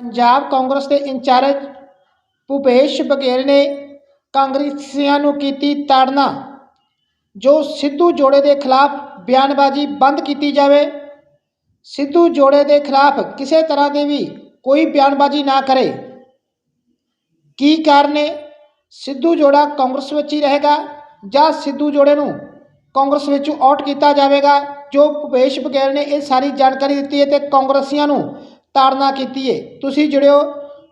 ਪੰਜਾਬ ਕਾਂਗਰਸ ਦੇ ਇੰਚਾਰਜ ਭੁਪੇਸ਼ ਬਘੇਲ ਨੇ ਕਾਂਗਰਸੀਆਂ ਨੂੰ ਕੀਤੀ ਤਾੜਨਾ, ਜੋ ਸਿੱਧੂ ਜੋੜੇ ਦੇ ਖਿਲਾਫ ਬਿਆਨਬਾਜ਼ੀ ਬੰਦ ਕੀਤੀ ਜਾਵੇ। ਸਿੱਧੂ ਜੋੜੇ ਦੇ ਖਿਲਾਫ ਕਿਸੇ ਤਰ੍ਹਾਂ ਦੀ ਵੀ ਕੋਈ ਬਿਆਨਬਾਜ਼ੀ ਨਾ ਕਰੇ। ਕੀ ਕਾਰਨ ਹੈ ਸਿੱਧੂ ਜੋੜਾ ਕਾਂਗਰਸ ਵਿੱਚ ਹੀ ਰਹੇਗਾ ਜਾਂ ਸਿੱਧੂ ਜੋੜੇ ਨੂੰ ਕਾਂਗਰਸ ਵਿੱਚੋਂ ਆਊਟ ਕੀਤਾ ਜਾਵੇਗਾ? ਜੋ ਭੁਪੇਸ਼ ਬਘੇਲ ਨੇ ਇਹ ਸਾਰੀ ਜਾਣਕਾਰੀ ਦਿੱਤੀ ਹੈ ਤੇ ਕਾਂਗਰਸੀਆਂ ਨੂੰ ਤਾੜਨਾ ਕੀਤੀ ਹੈ ਤੁਸੀਂ ਜੁੜਿਓ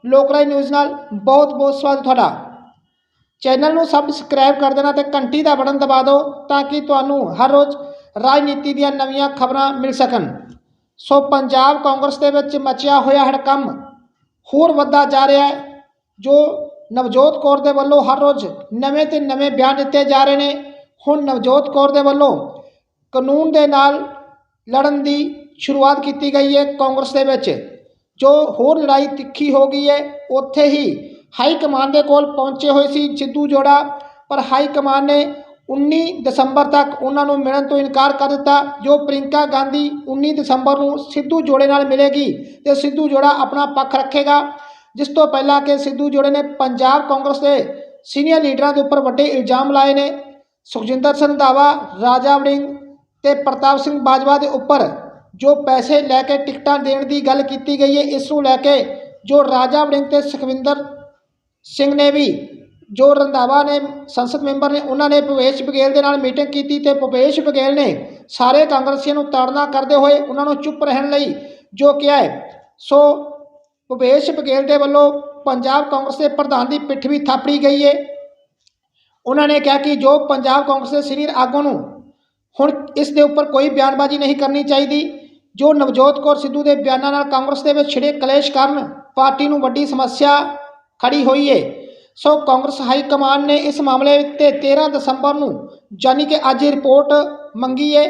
ਲੋਕਰਾਜ ਨਿਊਜ਼ ਨਾਲ। ਬਹੁਤ ਬਹੁਤ ਸਵਾਗਤ ਤੁਹਾਡਾ। ਚੈਨਲ ਨੂੰ ਸਬਸਕ੍ਰਾਈਬ ਕਰ ਦੇਣਾ ਤੇ ਘੰਟੀ ਦਾ ਬਟਨ ਦਬਾ ਦਿਓ ਤਾਂ ਕਿ ਤੁਹਾਨੂੰ ਹਰ ਰੋਜ਼ ਰਾਜਨੀਤੀ ਦੀਆਂ ਨਵੀਆਂ ਖਬਰਾਂ ਮਿਲ ਸਕਣ। ਸੋ ਪੰਜਾਬ ਕਾਂਗਰਸ ਦੇ ਵਿੱਚ ਮਚਿਆ ਹੋਇਆ ਹੜਕੰਮ ਹੋਰ ਵੱਧਦਾ ਜਾ ਰਿਹਾ ਹੈ, ਜੋ ਨਵਜੋਤ ਕੌਰ ਦੇ ਵੱਲੋਂ ਹਰ ਰੋਜ਼ ਨਵੇਂ ਤੇ ਨਵੇਂ ਬਿਆਨ ਦਿੱਤੇ ਜਾ ਰਹੇ ਨੇ। ਹੁਣ ਨਵਜੋਤ ਕੌਰ ਦੇ ਵੱਲੋਂ ਕਾਨੂੰਨ ਦੇ ਨਾਲ ਲੜਨ ਦੀ ਸ਼ੁਰੂਆਤ ਕੀਤੀ ਗਈ ਹੈ ਕਾਂਗਰਸ ਦੇ ਵਿੱਚ। ਜੋ ਹੋਰ ਲੜਾਈ ਤਿੱਖੀ ਹੋ ਗਈ ਹੈ, ਉੱਥੇ ਹੀ ਹਾਈ ਕਮਾਨ ਦੇ ਕੋਲ ਪਹੁੰਚੇ ਹੋਏ ਸੀ ਸਿੱਧੂ ਜੋੜਾ, ਪਰ ਹਾਈ ਕਮਾਨ ਨੇ 19 ਦਸੰਬਰ ਤੱਕ ਉਹਨਾਂ ਨੂੰ ਮਿਲਣ ਤੋਂ ਇਨਕਾਰ ਕਰ ਦਿੱਤਾ, ਜੋ ਪ੍ਰਿੰਕਾ ਗਾਂਧੀ 19 ਦਸੰਬਰ ਨੂੰ ਸਿੱਧੂ ਜੋੜੇ ਨਾਲ ਮਿਲੇਗੀ ਤੇ ਸਿੱਧੂ ਜੋੜਾ ਆਪਣਾ ਪੱਖ ਰੱਖੇਗਾ, ਜਿਸ ਤੋਂ ਪਹਿਲਾਂ ਕਿ ਸਿੱਧੂ ਜੋੜੇ ਨੇ ਪੰਜਾਬ ਕਾਂਗਰਸ ਦੇ ਸੀਨੀਅਰ ਲੀਡਰਾਂ ਦੇ ਉੱਪਰ ਵੱਡੇ ਇਲਜ਼ਾਮ ਲਾਏ ਨੇ। ਸੁਖਜਿੰਦਰ ਸਿੰਘ ਰੰਧਾਵਾ ਰਾਜਾ ਵੜਿੰਗ ਤੇ ਪ੍ਰਤਾਪ ਸਿੰਘ ਬਾਜਵਾ ਦੇ ਉੱਪਰ ਜੋ ਪੈਸੇ ਲੈ ਕੇ ਟਿਕਟਾਂ ਦੇਣ ਦੀ ਗੱਲ ਕੀਤੀ ਗਈ ਹੈ, ਇਸ ਨੂੰ ਲੈ ਕੇ ਜੋ ਰਾਜਾ ਵੜਿੰਗ ਤੇ ਸੁਖਵਿੰਦਰ ਸਿੰਘ ਨੇ ਵੀ, ਜੋ ਰੰਧਾਵਾ ਨੇ, ਸੰਸਦ ਮੈਂਬਰ ਨੇ, ਉਹਨਾਂ ਨੇ ਭੁਪੇਸ਼ ਬਘੇਲ ਦੇ ਨਾਲ ਮੀਟਿੰਗ ਕੀਤੀ ਤੇ ਭੁਪੇਸ਼ ਬਘੇਲ ਨੇ ਸਾਰੇ ਕਾਂਗਰਸੀਆਂ ਨੂੰ ਤਾੜਨਾ ਕਰਦੇ ਹੋਏ ਉਹਨਾਂ ਨੂੰ ਚੁੱਪ ਰਹਿਣ ਲਈ ਜੋ ਕਿਹਾ ਹੈ, ਸੋ ਭੁਪੇਸ਼ ਬਘੇਲ ਦੇ ਵੱਲੋਂ ਪੰਜਾਬ ਕਾਂਗਰਸ ਦੇ ਪ੍ਰਧਾਨ ਦੀ ਪਿੱਠ ਵੀ ਥਾਪੜੀ ਗਈ ਹੈ। ਉਹਨਾਂ ਨੇ ਕਿਹਾ ਕਿ ਜੋ ਪੰਜਾਬ ਕਾਂਗਰਸ ਦੇ ਸੀਨੀਅਰ ਆਗੂ ਨੂੰ ਹੁਣ ਇਸ ਦੇ ਉੱਪਰ ਕੋਈ ਬਿਆਨਬਾਜ਼ੀ ਨਹੀਂ ਕਰਨੀ ਚਾਹੀਦੀ ਜੋ ਨਵਜੋਤ ਕੌਰ ਸਿੱਧੂ ਦੇ ਬਿਆਨਾਂ ਨਾਲ ਕਾਂਗਰਸ ਦੇ ਵਿੱਚ ਛਿੜੇ ਕਲੇਸ਼ ਕਾਰਨ ਪਾਰਟੀ ਨੂੰ ਵੱਡੀ ਸਮੱਸਿਆ ਖੜੀ ਹੋਈ ਹੈ ਸੋ ਕਾਂਗਰਸ ਹਾਈ ਕਮਾਨ ਨੇ ਇਸ ਮਾਮਲੇ ਤੇ 13 ਦਸੰਬਰ ਨੂੰ ਯਾਨੀ ਕਿ ਅੱਜ ਰਿਪੋਰਟ ਮੰਗੀ ਹੈ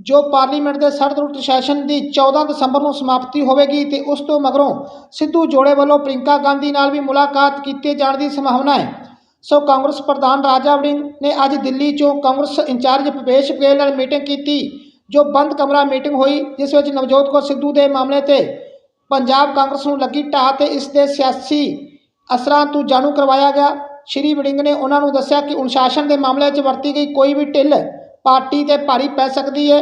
ਜੋ ਪਾਰਲੀਮੈਂਟ ਦੇ ਸਰਦ ਸੈਸ਼ਨ ਦੀ 14 ਦਸੰਬਰ ਨੂੰ ਸਮਾਪਤੀ ਹੋਵੇਗੀ ਤੇ ਉਸ ਤੋਂ ਮਗਰੋਂ ਸਿੱਧੂ ਜੋੜੇ ਵੱਲੋਂ ਪ੍ਰਿੰਕਾ ਗਾਂਧੀ ਨਾਲ ਵੀ ਮੁਲਾਕਾਤ ਕੀਤੇ ਜਾਣ ਦੀ ਸੰਭਾਵਨਾ ਹੈ ਸੋ ਕਾਂਗਰਸ ਪ੍ਰਧਾਨ ਰਾਜਾ ਵੜਿੰਗ ਨੇ ਅੱਜ ਦਿੱਲੀ 'ਚੋਂ ਕਾਂਗਰਸ ਇੰਚਾਰਜ ਭੁਪੇਸ਼ ਬਘੇਲ ਨਾਲ ਮੀਟਿੰਗ ਕੀਤੀ। ਜੋ ਬੰਦ ਕਮਰਾ ਮੀਟਿੰਗ ਹੋਈ, ਜਿਸ ਵਿੱਚ ਨਵਜੋਤ ਕੌਰ ਸਿੱਧੂ ਦੇ ਮਾਮਲੇ ਤੇ ਪੰਜਾਬ ਕਾਂਗਰਸ ਨੂੰ ਲੱਗੀ ਢਾਹ ਤੇ ਇਸ ਦੇ ਸਿਆਸੀ ਅਸਰਾਂ ਤੋਂ ਜਾਣੂ ਕਰਵਾਇਆ ਗਿਆ। ਸ਼੍ਰੀ ਵੜਿੰਗ ਨੇ ਉਹਨਾਂ ਨੂੰ ਦੱਸਿਆ ਕਿ ਅਨੁਸ਼ਾਸਨ ਦੇ ਮਾਮਲੇ 'ਚ ਵਰਤੀ ਗਈ ਕੋਈ ਵੀ ਢਿੱਲ ਪਾਰਟੀ ਤੇ ਭਾਰੀ ਪੈ ਸਕਦੀ ਹੈ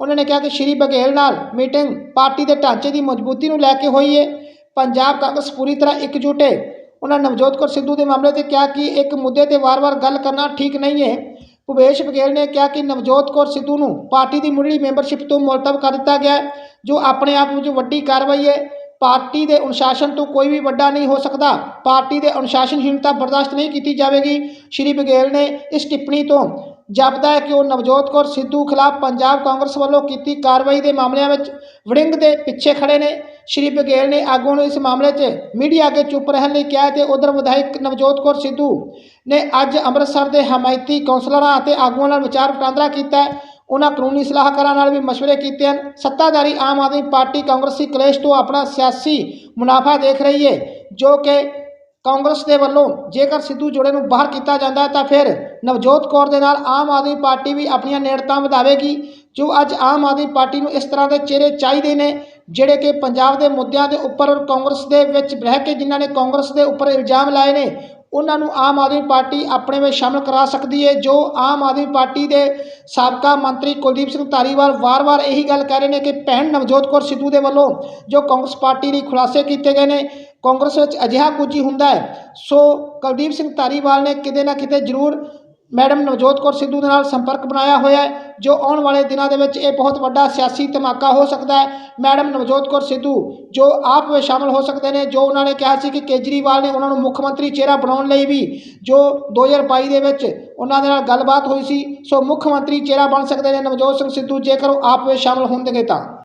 ਉਹਨਾਂ ਨੇ ਕਿਹਾ ਕਿ ਸ਼੍ਰੀ ਬਘੇਲ ਨਾਲ ਮੀਟਿੰਗ ਪਾਰਟੀ ਦੇ ਢਾਂਚੇ ਦੀ ਮਜ਼ਬੂਤੀ ਨੂੰ ਲੈ ਕੇ ਹੋਈ ਹੈ ਪੰਜਾਬ ਕਾਂਗਰਸ ਪੂਰੀ ਤਰ੍ਹਾਂ ਇਕਜੁੱਟ ਹੈ ਉਹਨਾਂ ਨਵਜੋਤ ਕੌਰ ਸਿੱਧੂ ਦੇ ਮਾਮਲੇ ਤੇ ਕਿਹਾ ਕਿ ਇੱਕ ਮੁੱਦੇ ਤੇ ਵਾਰ-ਵਾਰ ਗੱਲ ਕਰਨਾ ਠੀਕ ਨਹੀਂ ਹੈ ਭੁਪੇਸ਼ ਬਘੇਲ ਨੇ ਕਿਹਾ ਕਿ ਨਵਜੋਤ ਕੌਰ ਸਿੱਧੂ ਨੂੰ ਪਾਰਟੀ ਦੀ ਮੁੱਢਲੀ ਮੈਂਬਰਸ਼ਿਪ ਤੋਂ ਮੁਲਤਵ ਕਰ ਦਿੱਤਾ ਗਿਆ ਜੋ ਆਪਣੇ ਆਪ ਵਿੱਚ ਵੱਡੀ ਕਾਰਵਾਈ ਹੈ। ਪਾਰਟੀ ਦੇ ਅਨੁਸ਼ਾਸਨ ਤੋਂ ਕੋਈ ਵੀ ਵੱਡਾ ਨਹੀਂ ਹੋ ਸਕਦਾ। ਪਾਰਟੀ ਦੇ ਅਨੁਸ਼ਾਸਨਹੀਣਤਾ ਬਰਦਾਸ਼ਤ ਨਹੀਂ ਕੀਤੀ ਜਾਵੇਗੀ। ਸ਼੍ਰੀ ਬਘੇਲ ਨੇ ਇਸ ਟਿੱਪਣੀ ਤੋਂ ਜਾਪਦਾ ਹੈ ਕਿ ਉਹ ਨਵਜੋਤ ਕੌਰ ਸਿੱਧੂ ਖਿਲਾਫ ਪੰਜਾਬ ਕਾਂਗਰਸ ਵੱਲੋਂ ਕੀਤੀ ਕਾਰਵਾਈ ਦੇ ਮਾਮਲਿਆਂ ਵਿੱਚ ਵੜਿੰਗ ਦੇ ਪਿੱਛੇ ਖੜੇ ਨੇ। ਸ਼੍ਰੀ ਬਘੇਲ ਨੇ ਆਗੂਆਂ ਨੂੰ ਇਸ ਮਾਮਲੇ 'ਚ ਮੀਡੀਆ ਅੱਗੇ ਚੁੱਪ ਰਹਿਣ ਲਈ ਕਿਹਾ ਤੇ ਉਧਰ ਵਿਧਾਇਕ ਨਵਜੋਤ ਕੌਰ ਸਿੱਧੂ ਨੇ ਅੱਜ ਅੰਮ੍ਰਿਤਸਰ ਦੇ ਹਮਾਇਤੀ ਕੌਂਸਲਰਾਂ ਅਤੇ ਆਗੂਆਂ ਨਾਲ ਵਿਚਾਰ ਵਟਾਂਦਰਾ ਕੀਤਾ। ਉਹਨਾਂ ਕਾਨੂੰਨੀ ਸਲਾਹਕਾਰਾਂ ਨਾਲ ਵੀ ਮਸ਼ਵਰੇ ਕੀਤੇ ਹਨ। ਸੱਤਾਧਾਰੀ ਆਮ ਆਦਮੀ ਪਾਰਟੀ ਕਾਂਗਰਸੀ ਕਲੇਸ਼ ਤੋਂ ਆਪਣਾ ਸਿਆਸੀ ਮੁਨਾਫਾ ਦੇਖ ਰਹੀ ਹੈ ਜੋ ਕਿ ਕਾਂਗਰਸ ਦੇ ਵੱਲੋਂ ਜੇਕਰ ਸਿੱਧੂ ਜੋੜੇ ਨੂੰ ਬਾਹਰ ਕੀਤਾ ਜਾਂਦਾ ਤਾਂ ਫਿਰ ਨਵਜੋਤ ਕੌਰ ਦੇ ਨਾਲ ਆਮ ਆਦਮੀ ਪਾਰਟੀ ਵੀ ਆਪਣੀਆਂ ਨੇੜਤਾਂ ਵਧਾਵੇਗੀ, ਜੋ ਅੱਜ ਆਮ ਆਦਮੀ ਪਾਰਟੀ ਨੂੰ ਇਸ ਤਰ੍ਹਾਂ ਦੇ ਚਿਹਰੇ ਚਾਹੀਦੇ ਨੇ। ਜਿਹੜੇ ਕਿ ਪੰਜਾਬ ਦੇ ਮੁੱਦਿਆਂ ਦੇ ਉੱਪਰ ਕਾਂਗਰਸ ਦੇ ਵਿੱਚ ਰਹਿ ਕੇ ਜਿਨ੍ਹਾਂ ਨੇ ਕਾਂਗਰਸ ਦੇ ਉੱਪਰ ਇਲਜ਼ਾਮ ਲਾਏ ਨੇ, ਉਹਨਾਂ ਨੂੰ ਆਮ ਆਦਮੀ ਪਾਰਟੀ ਆਪਣੇ ਵਿੱਚ ਸ਼ਾਮਲ ਕਰਾ ਸਕਦੀ ਹੈ ਜੋ ਆਮ ਆਦਮੀ ਪਾਰਟੀ ਦੇ ਸਾਬਕਾ ਮੰਤਰੀ ਕੁਲਦੀਪ ਸਿੰਘ ਧਾਰੀਵਾਲ ਵਾਰ-ਵਾਰ ਇਹੀ ਗੱਲ ਕਹਿ ਰਹੇ ਨੇ ਕਿ ਭੈਣ ਨਵਜੋਤ ਕੌਰ ਸਿੱਧੂ ਦੇ ਵੱਲੋਂ ਜੋ ਕਾਂਗਰਸ ਪਾਰਟੀ ਲਈ ਖੁਲਾਸੇ ਕੀਤੇ ਗਏ ਨੇ, ਕਾਂਗਰਸ ਵਿੱਚ ਅਜਿਹਾ ਕੁਝ ਹੀ ਹੁੰਦਾ ਹੈ। ਸੋ ਕੁਲਦੀਪ ਸਿੰਘ ਧਾਰੀਵਾਲ ਨੇ ਕਿਤੇ ਨਾ ਕਿਤੇ ਜ਼ਰੂਰ ਮੈਡਮ ਨਵਜੋਤ ਕੌਰ ਸਿੱਧੂ ਦੇ ਨਾਲ ਸੰਪਰਕ ਬਣਾਇਆ ਹੋਇਆ ਹੈ, ਜੋ ਆਉਣ ਵਾਲੇ ਦਿਨਾਂ ਦੇ ਵਿੱਚ ਇਹ ਬਹੁਤ ਵੱਡਾ ਸਿਆਸੀ ਧਮਾਕਾ ਹੋ ਸਕਦਾ ਹੈ। ਮੈਡਮ ਨਵਜੋਤ ਕੌਰ ਸਿੱਧੂ, ਜੋ ਆਪ ਵਿੱਚ ਸ਼ਾਮਲ ਹੋ ਸਕਦੇ ਨੇ, ਜੋ ਉਹਨਾਂ ਨੇ ਕਿਹਾ ਸੀ ਕਿ ਕੇਜਰੀਵਾਲ ਨੇ ਉਹਨਾਂ ਨੂੰ ਮੁੱਖ ਮੰਤਰੀ ਚਿਹਰਾ ਬਣਾਉਣ ਲਈ ਵੀ, ਜੋ 2022 ਦੇ ਵਿੱਚ ਉਹਨਾਂ ਦੇ ਨਾਲ ਗੱਲਬਾਤ ਹੋਈ ਸੀ, ਸੋ ਮੁੱਖ ਮੰਤਰੀ ਚਿਹਰਾ ਬਣ ਸਕਦੇ ਨੇ ਨਵਜੋਤ ਸਿੰਘ ਸਿੱਧੂ, ਜੇਕਰ ਉਹ ਆਪ ਵਿੱਚ ਸ਼ਾਮਲ ਹੋਣਗੇ ਤਾਂ।